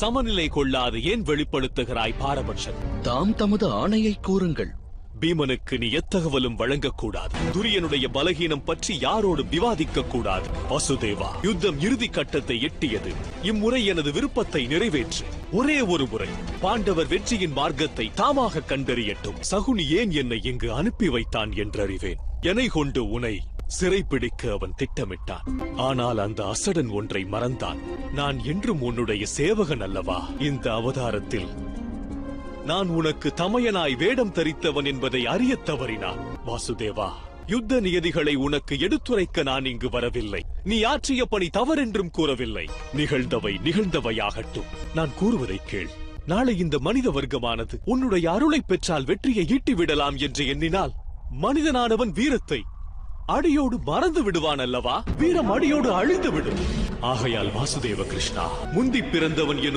சமநிலை கொள்ளாது ஏன் வெளிப்படுத்துகிறாய் பாரபட்சம் தாம் தமது ஆணையை கூறுங்கள் பீமனுக்கு நீ எத்தகவலும் வழங்கக்கூடாது. துரியனுடைய பலகீனம் பற்றி யாரோடும் விவாதிக்க கூடாது வசுதேவா யுத்தம் இறுதி கட்டத்தை எட்டியது. இம்முறை எனது விருப்பத்தை நிறைவேற்று. ஒரே ஒரு முறை பாண்டவர் வெற்றியின் மார்க்கத்தை தாமாக கண்டறியட்டும். சகுனி ஏன் என்னை இங்கு அனுப்பி வைத்தான் என்றறிவேன். எனை கொண்டு உனை சிறைப்பிடிக்க அவன் திட்டமிட்டான். ஆனால் அந்த அசடன் ஒன்றை மறந்தான். நான் என்றும் உன்னுடைய சேவகன் அல்லவா? இந்த அவதாரத்தில் நான் உனக்கு தமையனாய் வேடம் தரித்தவன் என்பதை அறியத் தவறினான். வாசுதேவா யுத்த நியதிகளை உனக்கு எடுத்துரைக்க நான் இங்கு வரவில்லை. நீ ஆற்றிய பணி தவறென்றும் கூறவில்லை. நிகழ்ந்தவை நிகழ்ந்தவையாகட்டும். நான் கூறுவதை கேள். நாளை இந்த மனித வர்க்கமானது உன்னுடைய அருளை பெற்றால் வெற்றியை ஈட்டி விடலாம் என்று எண்ணினால் மனிதனானவன் வீரத்தை அடியோடு மறந்து விடுவான் அல்லவா? வீரம் அடியோடு அழிந்து விடும். ஆகையால் வாசுதேவ கிருஷ்ணா முந்தி பிறந்தவன் எனும்